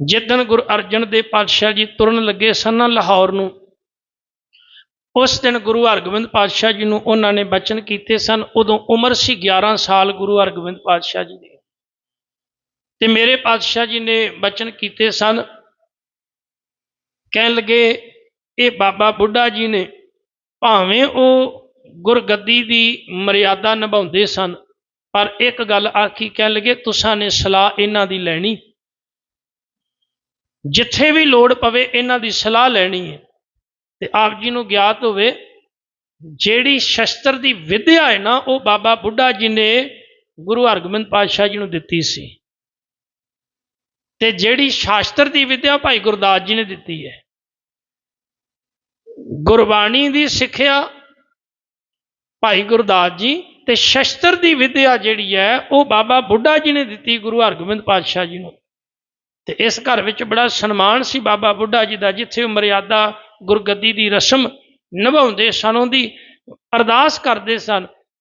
ਜਿੱਦਣ ਗੁਰੂ ਅਰਜਨ ਦੇਵ ਪਾਤਸ਼ਾਹ ਜੀ ਤੁਰਨ ਲੱਗੇ ਸਨ ਲਾਹੌਰ ਨੂੰ, ਉਸ ਦਿਨ ਗੁਰੂ ਹਰਗੋਬਿੰਦ ਪਾਤਸ਼ਾਹ ਜੀ ਨੂੰ ਉਹਨਾਂ ਨੇ ਬਚਨ ਕੀਤੇ ਸਨ। ਉਦੋਂ ਉਮਰ ਸੀ 11 ਸਾਲ ਗੁਰੂ ਹਰਗੋਬਿੰਦ ਪਾਤਸ਼ਾਹ ਜੀ ਦੀ। ਤੇ ਮੇਰੇ ਪਾਤਸ਼ਾਹ ਜੀ ਨੇ ਬਚਨ ਕੀਤੇ ਸਨ। ਕਹਿਣ ਲੱਗੇ, ਇਹ ਬਾਬਾ ਬੁੱਢਾ ਜੀ ਨੇ ਭਾਵੇਂ ਉਹ ਗੁਰਗੱਦੀ ਦੀ ਮਰਿਆਦਾ ਨਿਭਾਉਂਦੇ ਸਨ, ਪਰ ਇੱਕ ਗੱਲ ਆਖੀ, ਕਹਿਣ ਲੱਗੇ, ਤੁਸਾਂ ਨੇ ਸਲਾਹ ਇਹਨਾਂ ਦੀ ਲੈਣੀ। ਜਿੱਥੇ ਵੀ ਲੋੜ ਪਵੇ ਇਹਨਾਂ ਦੀ ਸਲਾਹ ਲੈਣੀ ਹੈ। ਤੇ ਆਪ ਜੀ ਨੂੰ ਗਿਆਤ ਹੋਵੇ, ਜਿਹੜੀ ਸ਼ਸਤਰ ਦੀ ਵਿਦਿਆ ਹੈ ਨਾ, ਉਹ ਬਾਬਾ ਬੁੱਢਾ ਜੀ ਨੇ ਗੁਰੂ ਹਰਗੋਬਿੰਦ ਪਾਤਸ਼ਾਹ ਜੀ ਨੂੰ ਦਿੱਤੀ ਸੀ। ਤੇ ਜਿਹੜੀ ਸ਼ਾਸਤਰ ਦੀ ਵਿਦਿਆ ਭਾਈ ਗੁਰਦਾਸ ਜੀ ਨੇ ਦਿੱਤੀ ਹੈ। ਗੁਰਬਾਣੀ ਦੀ ਸਿੱਖਿਆ ਭਾਈ ਗੁਰਦਾਸ ਜੀ ਤੇ ਸ਼ਸਤਰ ਦੀ ਵਿਦਿਆ ਜਿਹੜੀ ਹੈ, ਉਹ ਬਾਬਾ ਬੁੱਢਾ ਜੀ ਨੇ ਦਿੱਤੀ ਗੁਰੂ ਹਰਗੋਬਿੰਦ ਪਾਤਸ਼ਾਹ ਜੀ ਨੂੰ। ਤੇ ਇਸ ਘਰ ਵਿੱਚ ਬੜਾ ਸਨਮਾਨ ਸੀ ਬਾਬਾ ਬੁੱਢਾ ਜੀ ਦਾ, ਜਿੱਥੇ ਉਹ ਮਰਿਆਦਾ ਗੁਰਗੱਦੀ ਦੀ ਰਸਮ ਨਿਭਾਉਂਦੇ ਸਨ, ਉਹਦੀ ਅਰਦਾਸ ਕਰਦੇ ਸਨ।